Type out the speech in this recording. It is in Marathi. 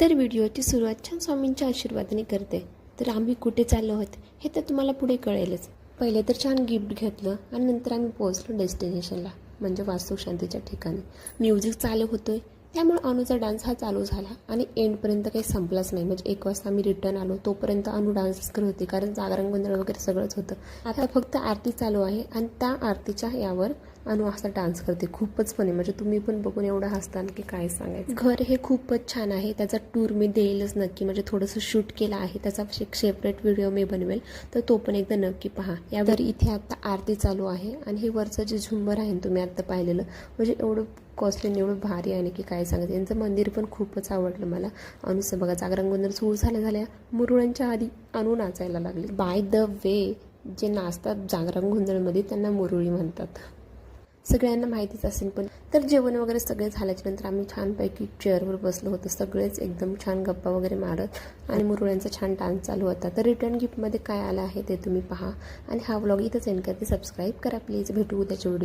तर व्हिडिओची सुरुवात छान स्वामींच्या आशीर्वादाने करते. तर आम्ही कुठे चाललो आहोत हे तर तुम्हाला पुढे कळेलच. पहिले तर छान गिफ्ट घेतलं आणि नंतर आम्ही पोहोचलो डेस्टिनेशनला म्हणजे वास्तुशांतीच्या ठिकाणी. म्युझिक चालू होतोय त्यामुळे अनुचा डान्स हा चालू झाला आणि एंडपर्यंत काही संपलाच नाही. म्हणजे एक वाजता आम्ही रिटर्न आलो तोपर्यंत अनु डान्स करत होती कारण जागरण गोंधळ वगैरे सगळंच होतं. आता फक्त आरती चालू आहे आणि त्या आरतीच्या यावर अनु असा डान्स करते. खूपच फनी म्हणजे तुम्ही पण बघून एवढं हसताल की काय सांगायचं? घर हे खूपच छान आहे. त्याचा टूर मी देईलच नक्की. म्हणजे थोडंसं शूट केलं आहे. त्याचा एक सेपरेट व्हिडिओ मी बनवेल. तर तो पण एकदा नक्की पहा. यावर इथे आता आरती चालू आहे. आणि हे वरचं जे झुंबर आहे तुम्ही आता पाहिलेलं. म्हणजे एवढं कॉस्टली एवढं भारी आहे की काय सांगायचं? यांचं मंदिर पण खूपच आवडलं मला. अनुचं बघा जागरण गोंधळ सुरू झाल्या झाल्या मुरुळांच्या आधी अनु नाचायला लागली. बाय द वे जे नाचतात जागरण गोंधळमध्ये त्यांना मुरुळी म्हणतात. सगळ्यांना माहितीच असेल पण. तर जेवण वगैरे सगळे झाल्याच्यानंतर आम्ही छानपैकी चेअरवर बसलो होतो. सगळेच एकदम छान गप्पा वगैरे मारत आणि मुरुळ्यांचा छान डान्स चालू होता. तर रिटर्न गिफ्टमध्ये काय आलं आहे ते तुम्ही पहा. आणि हा व्लॉग इथंच एंड करते. सबस्क्राईब करा प्लीज भेटू उद्याच्या व्हिडिओ